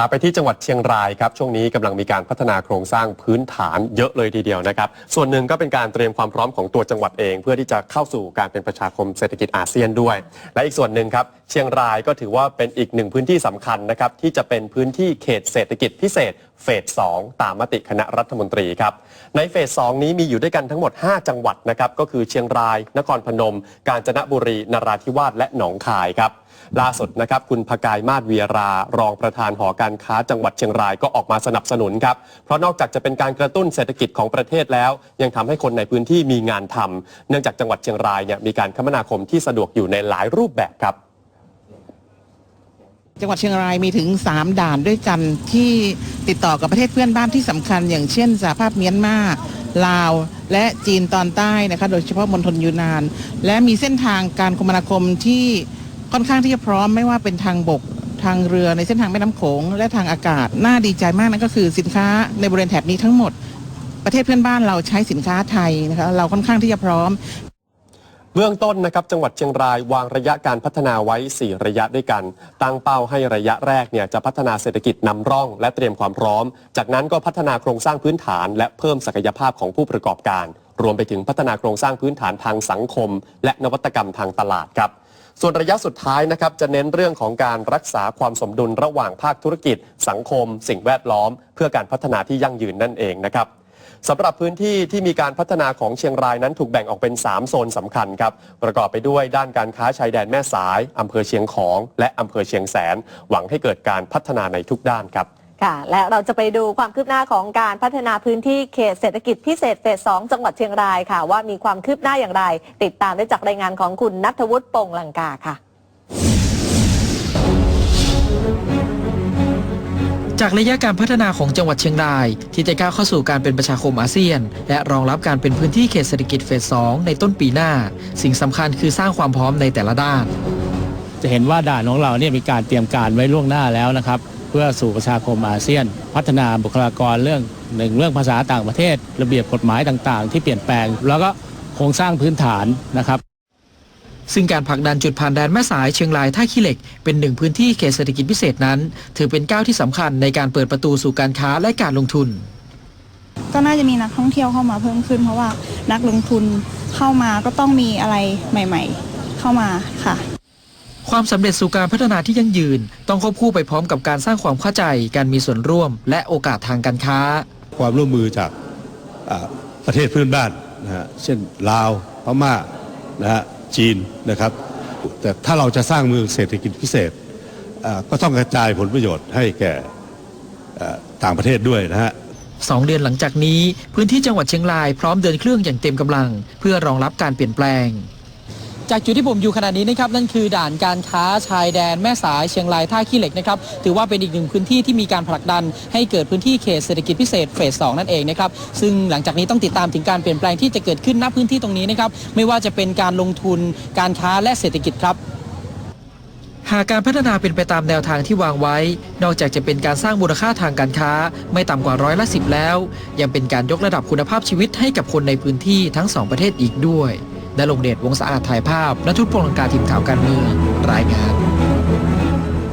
พาไปที่จังหวัดเชียงรายครับช่วงนี้กำลังมีการพัฒนาโครงสร้างพื้นฐานเยอะเลยทีเดียวนะครับ ส่วนหนึ่งก็เป็นการเตรียมความพร้อมของตัวจังหวัดเอง เพื่อที่จะเข้าสู่การเป็นประชาคมเศรษฐกิจอาเซียนด้วย และอีกส่วนหนึ่งครับเชียงรายก็ถือว่าเป็นอีกหนึ่งพื้นที่สำคัญนะครับที่จะเป็นพื้นที่เขตเศรษฐกิจพิเศษ เฟส2ตามมติคณะรัฐมนตรีครับ ในเฟส2นี้มีอยู่ด้วยกันทั้งหมด 5 จังหวัดนะครับก็คือเชียงราย นครพนม กาญจนบุรี นราธิวาสและหนองคายครับล่าสุดนะครับคุณพกายมาศเวียรารองประธานหอการค้าจังหวัดเชียงรายก็ออกมาสนับสนุนครับ เพราะนอกจากจะเป็นการกระตุ้นเศรษฐกิจของประเทศแล้ว ยังทำให้คนในพื้นที่มีงานทำเนื่องจากจังหวัดเชียงรายเนี่ยมีการคมนาคมที่สะดวกอยู่ในหลายรูปแบบครับ จังหวัดเชียงรายมีถึง 3 ด่านด้วยกันที่ติดต่อกับประเทศเพื่อนบ้านที่สำคัญ อย่างเช่นสหภาพเมียนมาลาว และจีนตอนใต้นะคะโดยเฉพาะมณฑลยูนาน และมีเส้นทางการคมนาคมที่ค่อนข้างที่จะพร้อมไม่ว่าเป็นทางบกทางเรือในเส้นทางแม่น้ำโขงและทางอากาศ น่าดีใจมากนั่นก็คือสินค้าในบริเวณแถบนี้ทั้งหมด ประเทศเพื่อนบ้านเราใช้สินค้าไทยนะคะเราค่อนข้างที่จะพร้อม เบื้องต้นนะครับจังหวัดเชียงรายวางระยะการพัฒนาไว้ 4 ระยะด้วยกัน ตั้งเป้าให้ระยะแรกเนี่ยจะพัฒนาเศรษฐกิจนำร่อง และเตรียมความพร้อม จากนั้นก็พัฒนาโครงสร้างพื้นฐาน และเพิ่มศักยภาพของผู้ประกอบการ รวมไปถึงพัฒนาโครงสร้างพื้นฐานทางสังคม และนวัตกรรมทางตลาดครับส่วนระยะสุดท้ายนะครับจะเน้นเรื่องของการรักษาความสมดุลระหว่างภาคธุรกิจ สังคม สิ่งแวดล้อม เพื่อการพัฒนาที่ยั่งยืนนั่นเองนะครับ สำหรับพื้นที่ที่มีการพัฒนาของเชียงรายนั้นถูกแบ่งออกเป็น 3 โซนสำคัญครับ ประกอบไปด้วยด้านการค้าชายแดนแม่สายอำเภอเชียงของ และอำเภอเชียงแสน หวังให้เกิดการพัฒนาในทุกด้านครับ ค่ะ และเราจะไปดูความคืบหน้าของการพัฒนาพื้นที่เขตเศรษฐกิจพิเศษเฟส 2 จังหวัดเชียงรายค่ะ ว่ามีความคืบหน้าอย่างไร ติดตามได้จากรายงานของคุณนัทวุฒิปงลังกาค่ะ จากระยะการพัฒนาของจังหวัดเชียงราย ที่จะก้าวเข้าสู่การเป็นประชาคมอาเซียน และรองรับการเป็นพื้นที่เขตเศรษฐกิจเฟส 2 ในต้นปีหน้า สิ่งสำคัญคือสร้างความพร้อมในแต่ละด้าน จะเห็นว่าด่านของเราเนี่ยมีการเตรียมการไว้ล่วงหน้าแล้วนะครับ เพื่อสู่ประชาคมอาเซียน พัฒนาบุคลากรเรื่องหนึ่งเรื่องภาษาต่างประเทศ ระเบียบกฎหมายต่างๆ ที่เปลี่ยนแปลง แล้วก็โครงสร้างพื้นฐานนะครับ ซึ่งการผลักดันจุดผ่านแดนแม่สายเชียงรายท่าขี้เหล็ก เป็นหนึ่งพื้นที่เขตเศรษฐกิจพิเศษนั้น ถือเป็นก้าวที่สำคัญในการเปิดประตูสู่การค้าและการลงทุน ก็น่าจะมีนักท่องเที่ยวเข้ามาเพิ่มขึ้น เพราะว่านักลงทุนเข้ามาก็ต้องมีอะไรใหม่ ๆ เข้ามาค่ะความสำเร็จสู่การพัฒนาที่ยั่งยืน ต้องควบคู่ไปพร้อมกับการสร้างความเข้าใจ การมีส่วนร่วม และโอกาสทางการค้า ความร่วมมือจากอ่าประเทศเพื่อนบ้านนะฮะเช่นลาวพม่านะฮะ จีนนะครับ แต่ถ้าเราจะสร้างเมืองเศรษฐกิจพิเศษก็ต้องกระจายผลประโยชน์ให้แก่ต่างประเทศด้วยนะฮะสองเดือนหลังจากนี้ พื้นที่จังหวัดเชียงรายพร้อมเดินเครื่องอย่างเต็มกำลัง เพื่อรองรับการเปลี่ยนแปลง จากจุดที่ผมอยู่ขณะนี้นะครับนั่นคือด่านการค้าชายแดนแม่สายเชียงรายท่าขี้เหล็กนะครับถือว่าเป็นอีกหนึ่งพื้นที่ที่มีการผลักดัน ให้เกิดพื้นที่เขตเศรษฐกิจพิเศษเฟสสองนั่นเองนะครับซึ่งหลังจากนี้ต้องติดตามถึงการเปลี่ยนแปลงที่จะเกิดขึ้นณพื้นที่ตรงนี้นะครับไม่ว่าจะเป็นการลงทุนการค้าและเศรษฐกิจครับหากการพัฒนาเป็นไปตามแนวทางที่วางไว้ นอกจากจะเป็นการสร้างมูลค่าทางการค้าไม่ต่ำกว่าร้อยละสิบแล้ว ยังเป็นการยกระดับคุณภาพชีวิตให้กับคนในพื้นที่ทั้งสองประเทศอีกด้วย และลงเดชวงศ์สะอาดถ่ายภาพและทุตพงศ์ลังกาทีมข่าวการเมืองรายงาน